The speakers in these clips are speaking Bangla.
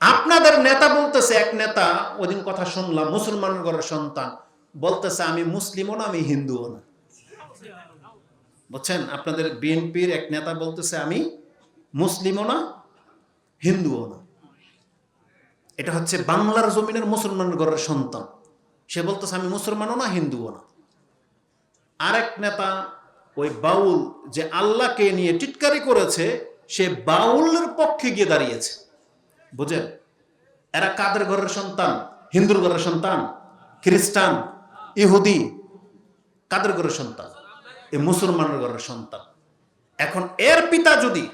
আপনাদের নেতা বলতেছে, এক নেতা ওদিন কথা শুনলাম, মুসলমান ঘরের সন্তান, বলতেছে, আমি মুসলিমও না, আমি হিন্দুও না। বুঝছেন? আপনাদের বিএনপির এক নেতা বলতেছে, আমি মুসলিমও না, হিন্দুও না। এটা হচ্ছে বাংলার জমিনের মুসলমান ঘরের সন্তান। সে বলতেছে, আমি মুসলমানও না, হিন্দুও না। আরেক নেতা, ওই বাউল, যে আল্লাহকে নিয়ে টিটকারি করেছে, সে বাউলের পক্ষে গিয়ে দাঁড়িয়েছে। বুঝেন? এরা কাদের ঘরের সন্তান? হিন্দুর ঘরের সন্তান? খ্রিস্টান? ইহুদি? কাদের ঘরের সন্তান? এই মুসলমানের ঘরের সন্তান। এখন এর পিতা যদি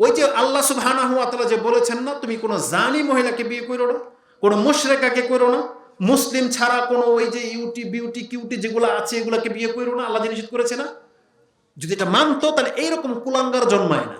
ওই যে আল্লাহ সুবহানাহু ওয়া তাআলা যে বলেছেন না, তুমি কোনো জানি মহিলাকে বিয়ে করো না, কোনো মুশরিকাকে করো না, মুসলিম ছাড়া কোনো ওই যে ইউটি, বিউটি, কিউটি যেগুলো আছে, এগুলোকে বিয়ে করো না, আল্লাহ নিষেধ করেছে না? যদি এটা মানতো, তাহলে এইরকম কুলাঙ্গার জন্মায় না।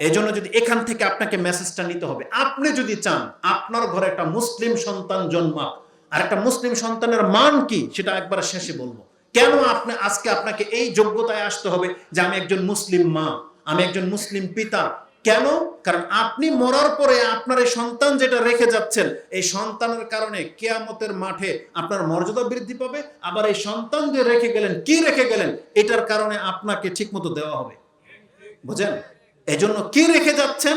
এই জন্য যদি এখান থেকে আপনাকে মেসেজটা নিতে হবে, আপনি যদি চান, আপনার ঘরে একটা মুসলিম সন্তান জন্মাক, আর একটা মুসলিম সন্তানের মান কি, সেটা একবার শেষে বলব। কেন আপনি, আজকে আপনাকে এই যোগ্যতায় আসতে হবে যে আমি একজন মুসলিম মা, আমি একজন মুসলিম পিতা? কেন? কারণ আপনি মরার পরে আপনার এই সন্তান যেটা রেখে যাচ্ছেন, এই সন্তানের কারণে কেয়ামতের মাঠে আপনার মর্যাদা বৃদ্ধি পাবে, আবার এই সন্তান যে রেখে গেলেন, কি রেখে গেলেন, এটার কারণে আপনাকে ঠিকমতো দেওয়া হবে। বুঝেন? এজন্য কি রেখে যাচ্ছেন?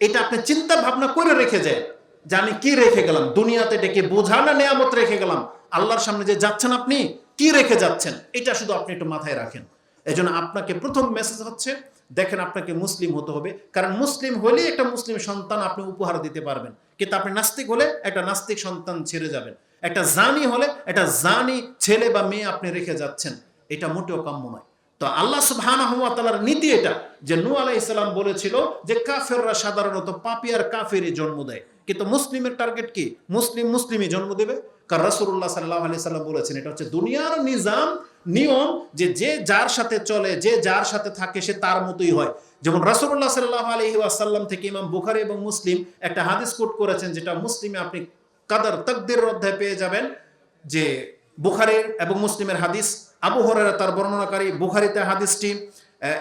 এটা আপনি চিন্তা ভাবনা করে রেখে যায় যে আমি কি রেখে গেলাম? দুনিয়াতে ডেকে বোঝা না নেয়ামত রেখে গেলাম? আল্লাহর সামনে যে যাচ্ছেন আপনি, কি রেখে যাচ্ছেন? এটা শুধু আপনি একটু মাথায় রাখেন। এজন্য আপনাকে প্রথম মেসেজ হচ্ছে, দেখেন আপনাকে মুসলিম হতে হবে। কারণ মুসলিম হলেই একটা মুসলিম সন্তান আপনি উপহার দিতে পারবেন। কিন্তু আপনি নাস্তিক হলে একটা নাস্তিক সন্তান ছেড়ে যাবেন। একটা জানি হলে একটা জানি ছেলে বা মেয়ে আপনি রেখে যাচ্ছেন। এটা মোটেও কাম্য নয়। তো আল্লাহ তাআলার নীতি এটা যে নূহ আলাইহিস সালাম বলেছিল যে কাফেররা সাধারণত পাপী আর কাফেরই জন্ম দেয়। কিন্তু মুসলিমের টার্গেট কি? মুসলিম মুসলিমই জন্ম দেবে। কারণ রাসূলুল্লাহ সাল্লাল্লাহু আলাইহি সাল্লাম বলেছেন, এটা হচ্ছে দুনিয়ার নিজাম, নিয়ম যে যে যার সাথে চলে, যে যার সাথে থাকে সে তার মতোই হয়। যেমন রাসূলুল্লাহ সাল্লাল্লাহু আলাইহি ওয়াসাল্লাম থেকে ইমাম বুখারী এবং মুসলিম একটা হাদিস কোট করেছেন যেটা মুসলিমে আপনি কাদার তাকদীর অধ্যায় পেয়ে যাবেন যে বুখারীর এবং মুসলিমের হাদিস আবু হরেরা তার বর্ণনাকারী বুখারিতে হাদিসটি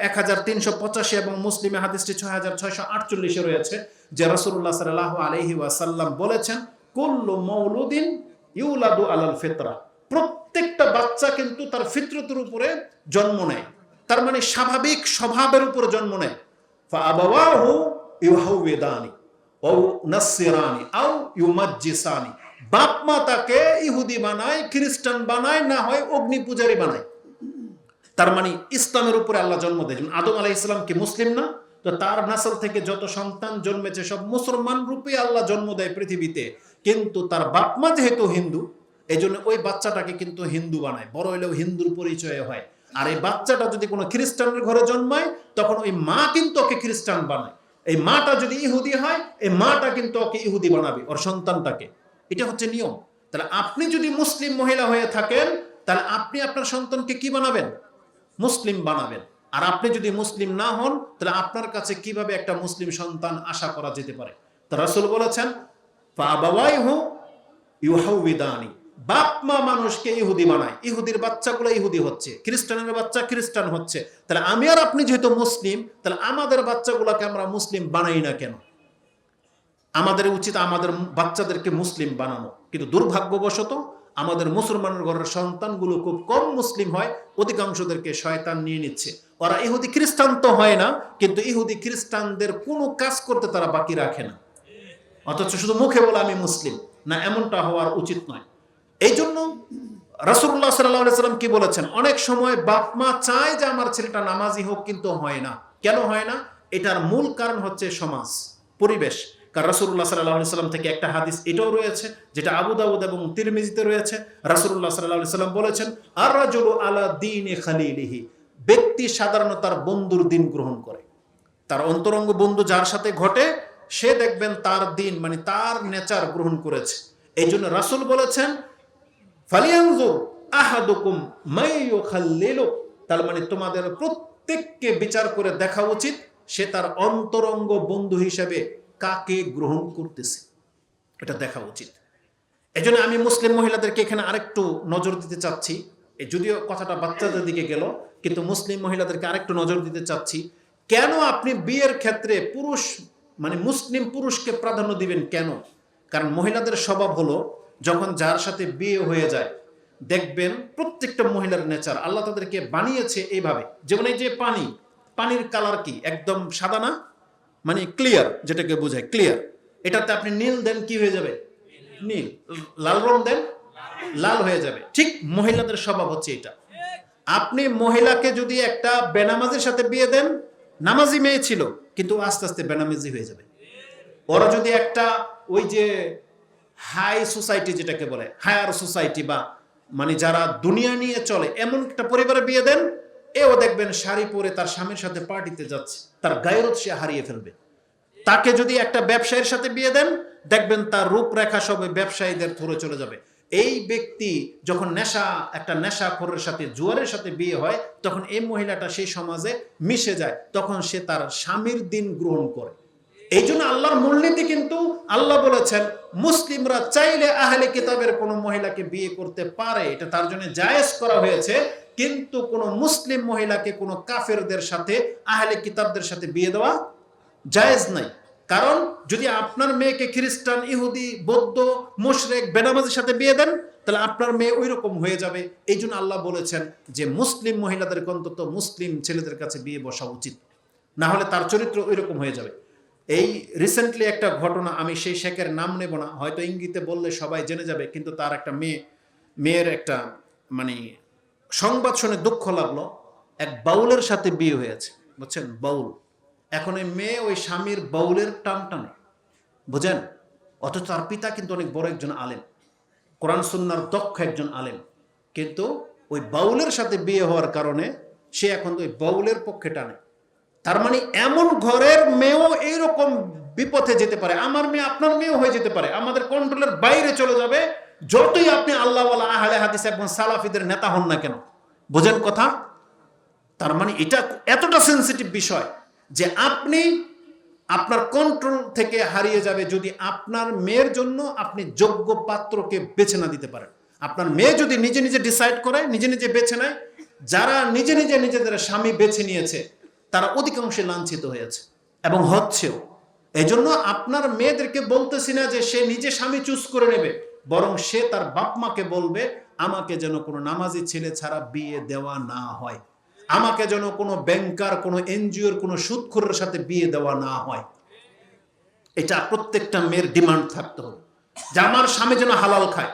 এক হাজার তিনশো পঁচাশি এবং মুসলিমে হাদিসটি ছয় হাজার ছয়শো আটচল্লিশে রয়েছে, যে রসুল্লাহ সাল্লাহ আলহি ওয়াসাল্লাম বলেছেন, কুল্লু মৌলুদিন ইউলাদু আলাল ফিতরা। প্রত্যেকটা বাচ্চা কিন্তু তার ফিতরতের উপরে জন্ম নেয়। তার মানে স্বাভাবিক স্বভাবের উপরে জন্ম নেয়। ইউহাউবিদানি ও নাসসিরানি, আও ইউমাজ্জিসানি। বাপ মা তাকে ইহুদি বানায়, খ্রিস্টান বানায়, না হয় অগ্নি পূজারী বানায়। তার মানে ইসলামের উপরে আল্লাহ জন্ম দেয়। আদম আলাহ ইসলাম কি মুসলিম না? তো তার নাসল থেকে যত সন্তান জন্মেছে, সব মুসলমান রূপে আল্লাহ জন্ম দেয় পৃথিবীতে। কিন্তু তার বাপ মা যেহেতু হিন্দু এই জন্য ওই বাচ্চাটাকে কিন্তু হিন্দু বানায়। বড় হলেও হিন্দুর পরিচয় হয়। আর এই বাচ্চাটা যদি কোনো খ্রিস্টানের ঘরে জন্মায়, তখন ওই মা কিন্তু ওকে খ্রিস্টান বানায়। এই মাটা যদি ইহুদি হয়, এই মাটা কিন্তু ওকে ইহুদি বানাবে, ওর সন্তানটাকে। এটা হচ্ছে নিয়ম। তাহলে আপনি যদি মুসলিম মহিলা হয়ে থাকেন, তাহলে আপনি আপনার সন্তানকে কি বানাবেন? মুসলিম বানাবেন। আর আপনি যদি মুসলিম না হন, তাহলে আপনার কাছে কীভাবে একটা মুসলিম সন্তান আশা করা যেতে পারে? রাসুল বলেছেন ইউহাউবিদানি। বাপ মা মানুষকে ইহুদি বানায়। ইহুদির বাচ্চাগুলো ইহুদি হচ্ছে। খ্রিস্টানের বাচ্চা খ্রিস্টান হচ্ছে। তাহলে আমি আর আপনি যেহেতু মুসলিম, তাহলে আমাদের বাচ্চাগুলোকে আমরা মুসলিম বানাই না কেন? আমাদের উচিত আমাদের বাচ্চাদেরকে মুসলিম বানানো। কিন্তু দুর্ভাগ্যবশত আমাদের মুসলমানের ঘরের সন্তানগুলো খুব কম মুসলিম হয়, অধিকাংশদেরকে শয়তান নিয়ে নিচ্ছে। ওরা ইহুদি খ্রিস্টান তো হয় না, কিন্তু ইহুদি খ্রিস্টানদের কোনো কাজ করতে তারা বাকি রাখে না। অথচ শুধু মুখে বলে আমি মুসলিম, না এমনটা হওয়ার উচিত নয়। এই জন্য রাসুল্লাহ সাল্লাহ সাল্লাম কি বলেছেন? অনেক সময় বাপ মা চায় যে আমার ছেলেটা নামাজি হোক, কিন্তু হয় না। কেন হয় না? এটার মূল কারণ হচ্ছে সমাজ, পরিবেশ। কারণ রাসুল্লাহ সাল্লাহ সাল্লাম থেকে একটা হাদিস এটাও রয়েছে, যেটা আবু দাউদ এবং তিরমিজিতে রয়েছে। রাসুল্লাহ সাল্লাহ সাল্লাম বলেছেন আর রাজুল আলা দিন এ খালিলিহি ব্যক্তি সাধারণত তার বন্ধুর দিন গ্রহণ করে। তার অন্তরঙ্গ বন্ধু যার সাথে ঘটে, সে দেখবেন তার দিন মানে তার নেচার গ্রহণ করেছে। এই জন্য রাসুল বলেছেন, ফালিয়ানজুর আহাদুকুম মাইয়ু খাল্লিলু তার মানে তোমাদের প্রত্যেককে বিচার করে দেখা উচিত, সে তার অন্তরঙ্গ বন্ধু হিসেবে কাকে গ্রহণ করতেছে? এটা দেখা উচিত। এই জন্য আমি মুসলিম মহিলাদেরকে এখানে আরেকটু নজর দিতে চাচ্ছি। যদিও কথাটা বাচ্চাদের দিকে গেল, কিন্তু মুসলিম মহিলাদেরকে আরেকটু নজর দিতে চাচ্ছি। কেন আপনি বিয়ের ক্ষেত্রে পুরুষ মানে মুসলিম পুরুষকে প্রাধান্য দিবেন কেন? কারণ মহিলাদের স্বভাব হলো, যখন যার সাথে বিয়ে হয়ে যায়, দেখবেন প্রত্যেকটা মহিলার নেচার। আল্লাহ তাদেরকে বানিয়েছে এইভাবে। যেমন এই যে পানি, পানির কালার কি? একদম সাদা না? মানে ক্লিয়ার যেটাকে বোঝায় ক্লিয়ার এটাতে আপনি নীল দেন কি হয়ে যাবে? নীল। লাল রং দেন লাল হয়ে যাবে। ঠিক মহিলাদের স্বভাব হচ্ছে এটা। আপনি মহিলাকে যদি একটা বেনামাজির সাথে বিয়ে দেন নামাজি মেয়ে ছিল কিন্তু আস্তে আস্তে বেনামাজি হয়ে যাবে। ওরা যদি একটা ওই যে হাই সোসাইটি যেটাকে বলে হায়ার সোসাইটি বা মানে যারা দুনিয়া নিয়ে চলে এমন একটা পরিবারে বিয়ে দেন এও দেখবেন শাড়ি পরে তার স্বামীর সাথে পার্টিতে যাচ্ছে, তার গায়রত সে হারিয়ে ফেলবে। তাকে যদি একটা ব্যবসায়ীর সাথে বিয়ে দেন, দেখবেন তার রূপরেখা সবে ব্যবসায়ীদের ধরে চলে যাবে। এই ব্যক্তি যখন নেশা, একটা নেশা খোরের সাথে, জুয়ারের সাথে বিয়ে হয়, তখন এই মহিলাটা সেই সমাজে মিশে যায়, তখন সে তার স্বামীর দিন গ্রহণ করে। এই জন্য আল্লাহর মূলনীতি কিন্তু আল্লাহ বলেছেন, মুসলিমরা চাইলে আহলে কিতাবের কোনো মহিলাকে বিয়ে করতে পারে। এটা তার জন্য জায়েজ করা হয়েছে, কিন্তু কোনো মুসলিম মহিলাকে কোনো কাফেরদের সাথে, আহলে কিতাবদের সাথে বিয়ে দেওয়া জায়েজ নাই। কারণ যদি আপনার মেয়েকে খ্রিস্টান, ইহুদি, বৌদ্ধ, মুশরেক, বেনামাজির সাথে বিয়ে দেন, তাহলে আপনার মেয়ে ওই রকম হয়ে যাবে। এই জন্য আল্লাহ বলেছেন যে মুসলিম মহিলাদেরকে অন্তত মুসলিম ছেলেদের কাছে বিয়ে বসা উচিত। না হলে তার চরিত্র ওই রকম হয়ে যাবে। এই রিসেন্টলি একটা ঘটনা, আমি সেই শেখের নাম নেব না, হয়তো ইঙ্গিতে বললে সবাই জেনে যাবে, কিন্তু তার একটা মেয়ে, মেয়ের একটা মানে সংবাদ শুনে দুঃখ লাগল, এক বাউলের সাথে বিয়ে হয়েছে, বুঝছেন? বাউল। এখন ওই মেয়ে ওই স্বামীর বাউলের টান টানে বুঝেন? অথচ তার পিতা কিন্তু অনেক বড় একজন আলেম, কোরআন সুন্নার দক্ষ একজন আলেম, কিন্তু ওই বাউলের সাথে বিয়ে হওয়ার কারণে সে এখন ওই বাউলের পক্ষে টানে। তার মানে এমন ঘরের মেয়েও এইরকম বিপথে যেতে পারে। আমার মেয়ে আপনার মেয়েও হয়ে যেতে পারে। আমাদের কন্ট্রোলের বাইরে চলে যাবে, যতই আপনি আল্লাহ আহলে হাদিস এবং সালাফিদের নেতা হন না কেন। বোঝেন কথা? তার মানে এটা এতটা সেন্সিটিভ বিষয় যে আপনি আপনার কন্ট্রোল থেকে হারিয়ে যাবে যদি আপনার মেয়ের জন্য আপনি যোগ্য পাত্রকে বেছে না দিতে পারেন। আপনার মেয়ে যদি নিজে নিজে ডিসাইড করে, নিজে নিজে বেছে নেয়, যারা নিজে নিজে নিজেদের স্বামী বেছে নিয়েছে তারা অধিকাংশে লাঞ্ছিত হয়েছে এবং হচ্ছেও। এই জন্য আপনার মেয়েদেরকে বলতেছি না যে সে নিজে স্বামী চুজ করে নেবে, বরং সে তার বাপ মাকে বলবে, আমাকে যেন কোনো নামাজি ছেলে ছাড়া বিয়ে দেওয়া না হয়। আমাকে যেন কোনো ব্যাংকার কোনো এনজিওর কোনো সুদখোরের সাথে বিয়ে দেওয়া না হয়। এটা প্রত্যেকটা মেয়ের ডিমান্ড থাকতে হবে। যে আমার স্বামী যেন হালাল খায়।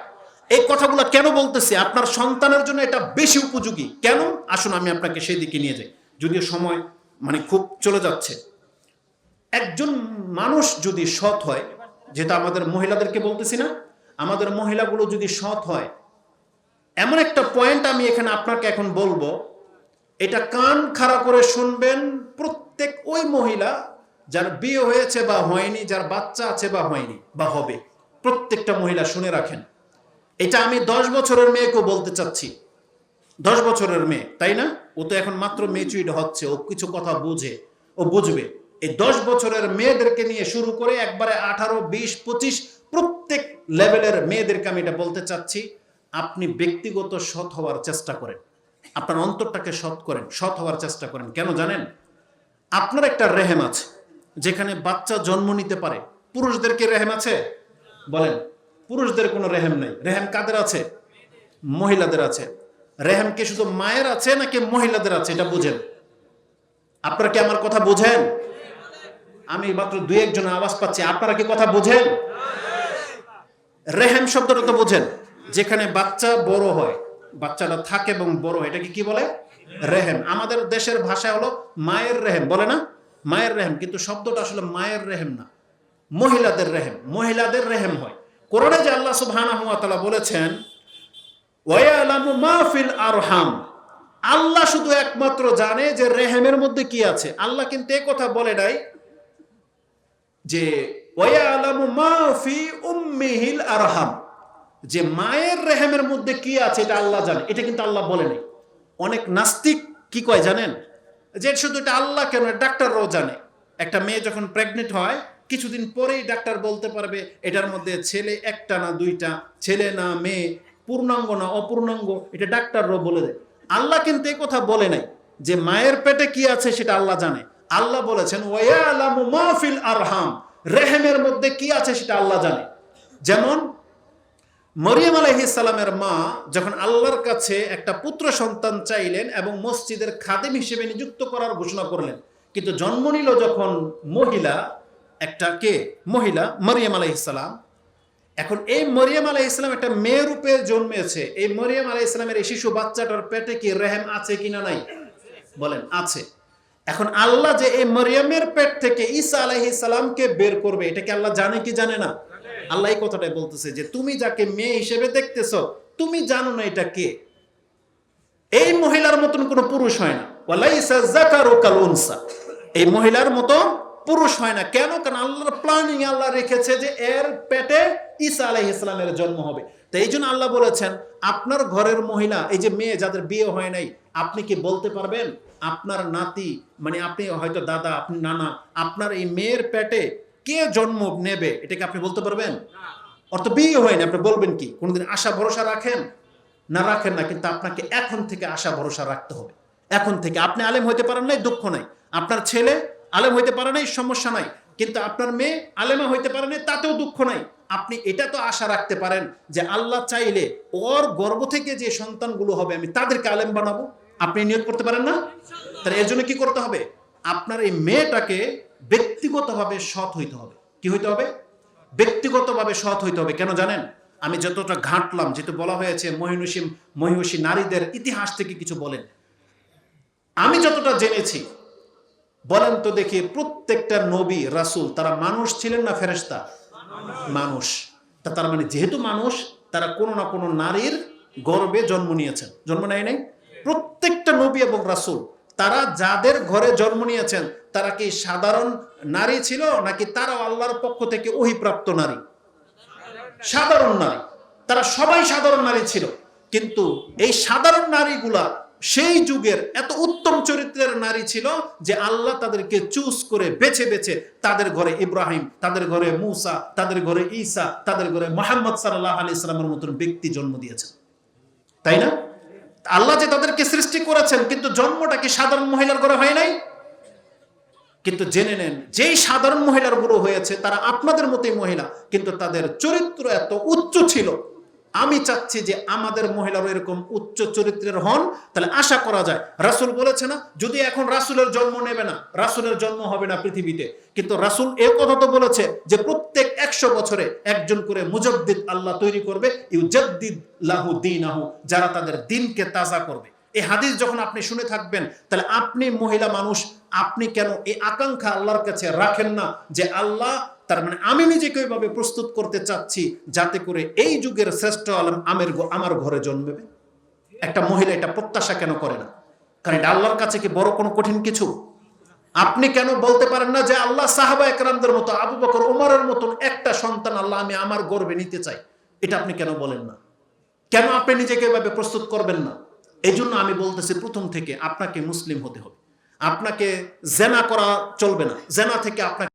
এই কথাগুলো কেন বলতেছি? আপনার সন্তানের জন্য এটা বেশি উপযোগী। কেন? আসুন আমি আপনাকে সেই দিকে নিয়ে যাই। যদিও সময় মানে খুব চলে যাচ্ছে। একজন মানুষ যদি সৎ হয়, যেটা আমাদের মহিলাদেরকে বলতেছি না, আমাদের মহিলাগুলো যদি সৎ হয়, এমন একটা পয়েন্ট আমি এখানে আপনাকে এখন বলব, এটা কান খাড়া করে শুনবেন প্রত্যেক ওই মহিলা যার বিয়ে হয়েছে বা হয়নি, যার বাচ্চা আছে বা হয়নি, বা হবে। প্রত্যেকটা মহিলা শুনে রাখেন। এটা আমি দশ বছরের মেয়েকেও বলতে চাচ্ছি। দশ বছরের মেয়ে, তাই না? ও তো এখন মাত্র মেচুইড হচ্ছে, ও কিছু কথা বুঝে, ও বুঝবে। এই দশ বছরের মেয়েদেরকে নিয়ে শুরু করে একবারে আঠারো, বিশ, পঁচিশ প্রত্যেক লেভেলের মেয়েদেরকে আমি এটা বলতে চাচ্ছি, আপনি ব্যক্তিগত সৎ হওয়ার চেষ্টা করেন। আপনার অন্তরটাকে সৎ করেন, সৎ হওয়ার চেষ্টা করেন। কেন জানেন? আপনার একটা রেহেম আছে, যেখানে বাচ্চা জন্ম নিতে পারে। পুরুষদেরকে রেহেম আছে? বলেন, পুরুষদের কোনো রেহেম নেই। রেহেম কাদের আছে? মহিলাদের আছে। রেহেম কি শুধু মায়ের আছে নাকি মহিলাদের আছে, এটা বুঝেন। আপনারা কি আমার কথা বুঝেন? আমি মাত্র দুই একজন আওয়াজ পাচ্ছি, আপনারা কি কথা বুঝেন? রেহেম শব্দটা তো বুঝেন, যেখানে বাচ্চা বড় হয়, বাচ্চাটা থাকে এবং বড় এটাকে কি বলে? রেহেম আমাদের দেশের ভাষা হলো মায়ের রেহেম বলে না? মায়ের রেহেম কিন্তু শব্দটা আসলে মায়ের রেহেম না, মহিলাদের রেহেম মহিলাদের রেহেম হয়। কোরআনে যে আল্লাহ সুবহানাহু ওয়া তাআলা বলেছেন আরহাম। আল্লাহ শুধু একমাত্র জানে যে রেহেমের মধ্যে কি আছে। আল্লাহ কিন্তু এ কথা বলে নাই যে মাফি উম্মিহিল আরহাম। যে মায়ের রেহেমের মধ্যে কি আছে এটা আল্লাহ জানে। এটা কিন্তু আল্লাহ বলে নাই। অনেক নাস্তিক কি কয় জানেন? যে শুধু এটা আল্লাহ কেন ডাক্তাররাও জানে। একটা মেয়ে যখন প্রেগনেন্ট হয়, কিছুদিন পরেই ডাক্তার বলতে পারবে, এটার মধ্যে ছেলে একটা না দুইটা, ছেলে না মেয়ে। পূর্ণাঙ্গ না অপূর্ণাঙ্গ, এটা ডাক্তাররাও বলে দেয়। আল্লাহ কিন্তু এই কথা বলে নাই যে মায়ের পেটে কি আছে সেটা আল্লাহ জানে। আল্লাহ বলেছেন আরহাম রেহেমের মধ্যে কি আছে সেটা আল্লাহ জানে। যেমন, মরিয়ম আলাইহিসালামের মা যখন আল্লাহর কাছে একটা পুত্র সন্তান চাইলেন এবং মসজিদের খাদেম হিসেবে নিযুক্ত করার ঘোষণা করলেন, কিন্তু জন্ম নিল যখন মহিলা, একটা কে? মহিলা, মরিয়ম আলাইহিসালাম এখন এই মরিয়ম আলাহ ইসলাম একটা মেয়ে রূপে জন্মেছে। এই মরিয়ম আলাহ ইসলামের এই শিশু বাচ্চাটার পেটে কি রেহেম আছে কিনা নাই? বলেন, আছে। এখন আল্লাহ যে এই মরিয়মের পেট থেকে ঈসা আলাইহি সালামকে বের করবে, এটা কি আল্লাহ জানে কি জানে না? আল্লাহ এই কথাটাই বলতেছে যে, তুমি যাকে মেয়ে হিসেবে দেখতেছো, তুমি জানো না এটা কে? এই মহিলার মতন কোনো পুরুষ হয় না। এই মহিলার মতো পুরুষ হয় না। কেন? কারণ আল্লাহর প্ল্যানিং আল্লাহ রেখেছে যে এর পেটে ঈসা আলাইহিস ইসলামের জন্ম হবে। তো এই জন্য আল্লাহ বলেছেন আপনার ঘরের মহিলা এই যে মেয়ে যাদের বিয়ে হয় নাই আপনি কি বলতে পারবেন? আপনার নাতি মানে আপনি হয়তো দাদা আপনি নানা আপনার এই মেয়ের পেটে কে জন্ম নেবে? এটাকে আপনি বলতে পারবেন? অর্থ বিয়ে হয়নি আপনি বলবেন কি? কোনোদিন আশা ভরসা রাখেন? না রাখেন না কিন্তু আপনাকে এখন থেকে আশা ভরসা রাখতে হবে। এখন থেকে। আপনি আলেম হইতে পারেন নাই দুঃখ নাই। আপনার ছেলে আলেম হইতে পারে নাই, সমস্যা নাই। কিন্তু আপনার মেয়ে আলেমা হইতে পারে নাই, তাতেও দুঃখ নাই। আপনি এটা তো আশা রাখতে পারেন যে আল্লাহ চাইলে ওর গর্ব থেকে যে সন্তানগুলো হবে, আমি তাদেরকে আলেম বানাবো। আপনি নিয়োগ করতে পারেন না? তাহলে এর জন্য কি করতে হবে? আপনার এই মেয়েটাকে ব্যক্তিগতভাবে সৎ হইতে হবে। কি হইতে হবে? ব্যক্তিগতভাবে সৎ হইতে হবে। কেন জানেন? আমি যতটা ঘাঁটলাম, যেহেতু বলা হয়েছে মহিনুসী মহিষী নারীদের ইতিহাস থেকে কিছু বলেন। আমি যতটা জেনেছি বলেন তো দেখি প্রত্যেকটা নবী, রাসূল, তারা মানুষ ছিলেন না ফেরেশতা? মানুষ। তা তার মানে যেহেতু মানুষ, তারা কোনো না কোনো নারীর গর্বে জন্ম নিয়েছেন। জন্ম নেয় নাই? প্রত্যেকটা নবী এবং রাসুল, তারা যাদের ঘরে জন্ম নিয়েছেন, তারা কি সাধারণ নারী ছিল নাকি তারাও আল্লাহর পক্ষ থেকে অহিপ্রাপ্ত নারী? সাধারণ নারী। তারা সবাই সাধারণ নারী ছিল। কিন্তু এই সাধারণ নারীগুলা সেই যুগের এত উত্তম চরিত্রের নারী ছিল যে আল্লাহ তাদেরকে চুজ করে বেছে বেছে তাদের ঘরে ইব্রাহিম, তাদের ঘরে মুসা, তাদের ঘরে ঈসা, তাদের ঘরে মোহাম্মদ সাল্লাহ আলি ইসলামের মতন ব্যক্তি জন্ম দিয়েছেন। তাই না? আল্লাহ যে তাদেরকে সৃষ্টি করেছেন, কিন্তু জন্মটা কি সাধারণ মহিলার ঘরে হয় নাই? কিন্তু জেনে নেন, যেই সাধারণ মহিলার গুরু হয়েছে, তারা আপনাদের মতোই মহিলা, কিন্তু তাদের চরিত্র এত উচ্চ ছিল আমি চাচ্ছি যে আমাদের মহিলারও এরকম উচ্চ চরিত্রের হন, তাহলে আশা করা যায়। রাসুল বলেছে না, যদি এখন রাসুলের জন্ম নেবে না, রাসুলের জন্ম হবে না পৃথিবীতে। কিন্তু রাসুল এ কথা তো বলেছে যে প্রত্যেক একশো বছরে একজন করে মুজদ্দিদ আল্লাহ তৈরি করবে, ইউজাদ্দিদ লাহু দিন আহু যারা তাদের দিনকে তাজা করবে। এই হাদিস যখন আপনি শুনে থাকবেন, তাহলে আপনি মহিলা মানুষ, আপনি কেন এই আকাঙ্ক্ষা আল্লাহর কাছে রাখেন না যে আল্লাহ তার মানে আমি নিজেকে ওইভাবে প্রস্তুত করতে চাচ্ছি যাতে করে এই যুগের শ্রেষ্ঠ আলম আমের আমার ঘরে জন্মেবে। একটা মহিলা এটা প্রত্যাশা কেন করে না? কারণ এটা আল্লাহর কাছে কি বড় কোনো কঠিন কিছু? আপনি কেন বলতে পারেন না যে আল্লাহ সাহাবা একরামদের মতো, আবু বকর ওমরের মতন একটা সন্তান আল্লাহ আমি আমার গর্বে নিতে চাই? এটা আপনি কেন বলেন না? কেন আপনি নিজেকে এভাবে প্রস্তুত করবেন না? এই জন্য আমি বলতেছি প্রথম থেকে আপনাকে মুসলিম হতে হবে। আপনাকে জেনা করা চলবে না। জেনা থেকে আপনাকে